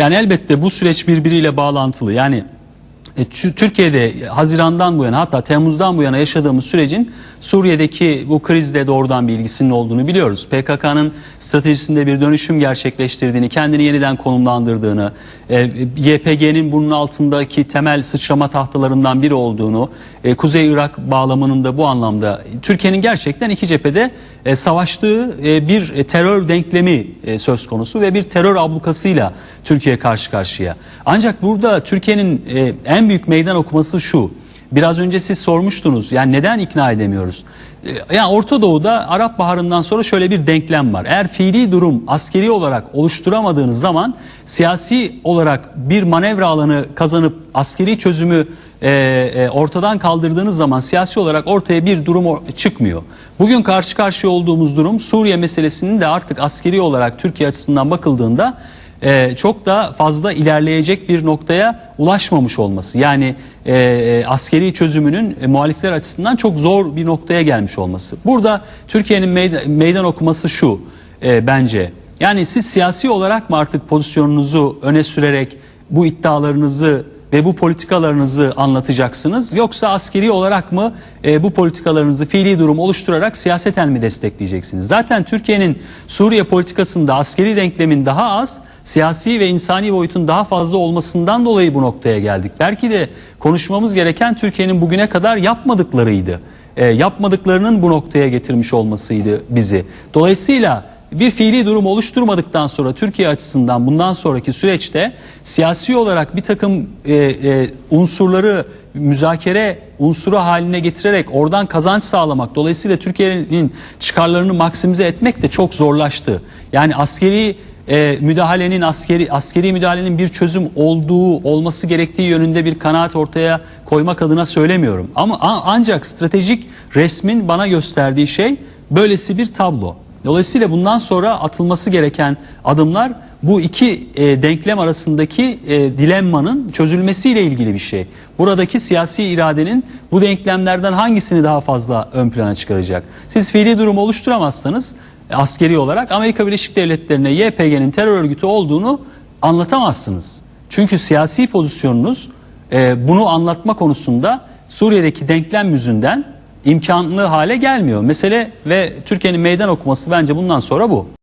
Yani elbette bu süreç birbiriyle bağlantılı. Yani Türkiye'de Haziran'dan bu yana hatta Temmuz'dan bu yana yaşadığımız sürecin Suriye'deki bu krizle doğrudan bir ilgisinin olduğunu biliyoruz. PKK'nın stratejisinde bir dönüşüm gerçekleştirdiğini, kendini yeniden konumlandırdığını, e, YPG'nin bunun altındaki temel sıçrama tahtalarından biri olduğunu, e, Kuzey Irak bağlamının da bu anlamda Türkiye'nin gerçekten iki cephede e, savaştığı e, bir e, terör denklemi e, söz konusu ve bir terör ablukasıyla Türkiye karşı karşıya. Ancak burada Türkiye'nin e, en büyük meydan okuması şu. Biraz önce siz sormuştunuz. Yani neden ikna edemiyoruz? E, Yani Orta Doğu'da Arap Baharı'ndan sonra şöyle bir denklem var. Eğer fiili durum askeri olarak oluşturamadığınız zaman siyasi olarak bir manevra alanı kazanıp askeri çözümü e, e, ortadan kaldırdığınız zaman siyasi olarak ortaya bir durum çıkmıyor. Bugün karşı karşıya olduğumuz durum Suriye meselesinin de artık askeri olarak Türkiye açısından bakıldığında e, çok da fazla ilerleyecek bir noktaya ulaşmamış olması. Yani e, e, askeri çözümünün e, muhalifler açısından çok zor bir noktaya gelmiş olması. Burada Türkiye'nin meydan, meydan okuması şu e, bence. Yani siz siyasi olarak mı artık pozisyonunuzu öne sürerek bu iddialarınızı ve bu politikalarınızı anlatacaksınız yoksa askeri olarak mı e, bu politikalarınızı fiili durum oluşturarak siyaseten mi destekleyeceksiniz? Zaten Türkiye'nin Suriye politikasında askeri denklemin daha az siyasi ve insani boyutun daha fazla olmasından dolayı bu noktaya geldik. Belki de konuşmamız gereken Türkiye'nin bugüne kadar yapmadıklarıydı. E, yapmadıklarının bu noktaya getirmiş olmasıydı bizi. Dolayısıyla bir fiili durum oluşturmadıktan sonra Türkiye açısından bundan sonraki süreçte siyasi olarak bir takım e, e, unsurları müzakere unsuru haline getirerek oradan kazanç sağlamak dolayısıyla Türkiye'nin çıkarlarını maksimize etmek de çok zorlaştı. Yani askeri e, müdahalenin askeri askeri müdahalenin bir çözüm olduğu olması gerektiği yönünde bir kanaat ortaya koymak adına söylemiyorum. Ama a- ancak stratejik resmin bana gösterdiği şey böylesi bir tablo. Dolayısıyla bundan sonra atılması gereken adımlar bu iki e, denklem arasındaki e, dilemmanın çözülmesiyle ilgili bir şey. Buradaki siyasi iradenin bu denklemlerden hangisini daha fazla ön plana çıkaracak? Siz fiili durum oluşturamazsanız askeri olarak Amerika Birleşik Devletleri'ne YPG'nin terör örgütü olduğunu anlatamazsınız. Çünkü siyasi pozisyonunuz e, bunu anlatma konusunda Suriye'deki denklem yüzünden imkanlı hale gelmiyor. Mesele ve Türkiye'nin meydan okuması bence bundan sonra bu.